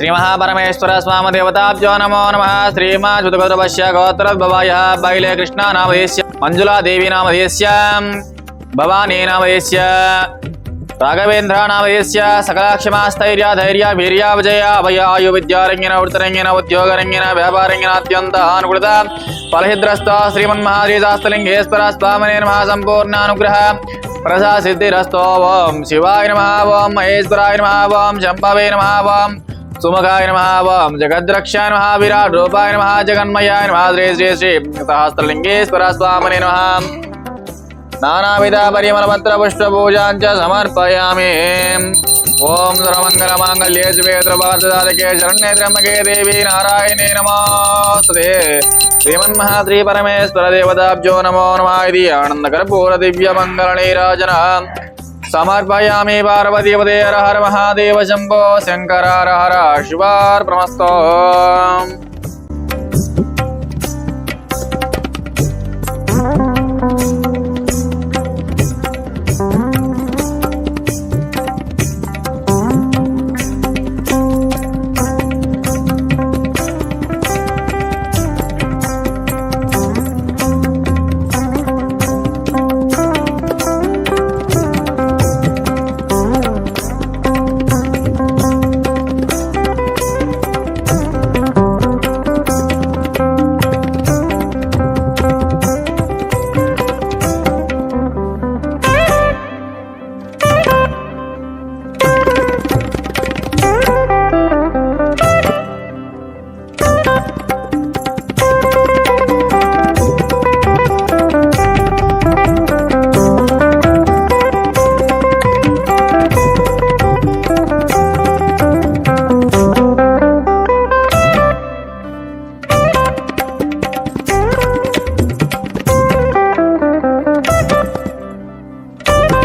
श्रीमहापरमेश्वर स्वामदेवताभ्यो नमो नमः। श्रीमाच्युतगोत्रपश्य गोत्रद्भवायः बैले कृष्णानामधेयस्य मञ्जुलादेवी नामधेयस्य भवानी नामधेयस्य राघवेन्द्रानामधेयस्य सकलाक्षमास्थैर्य धैर्य वीर्य विजय अभय आयु विद्यारङ्गिन वृत्तरङ्गिन उद्योगरङ्गिन व्यापारङ्गिन अत्यन्त अनुकृत फलहिद्रस्त श्रीमन्महादेशास्तलिङ्गेश्वर स्वामने नमः। सम्पूर्णानुग्रह प्रसा सिद्धिरस्तो ओम शिवाय नमः ओम महेश्वराय नमः ओम शम्भवे नमः ओम सुमुखाय नमः ओम जगद्रक्षाय नमः, विराट रूपाय नमः, जगन्मयाय नमः, श्री श्री श्री सहस्रलिङ्गेश्वर स्वामने नमः। नानाविध परिमलपत्र पुष्पपूजाञ्च समर्पयामि। ॐ सर्वमङ्गलमाङ्गल्ये शिवे द्रवादके शरण्ये त्र्यम्बके देवी नारायणे परमेश्वर देवताभ्यो नमो नमः इति समर्पयामि हर महादेव शम्भो शंकर हर हर शिवार्पणमस्तु।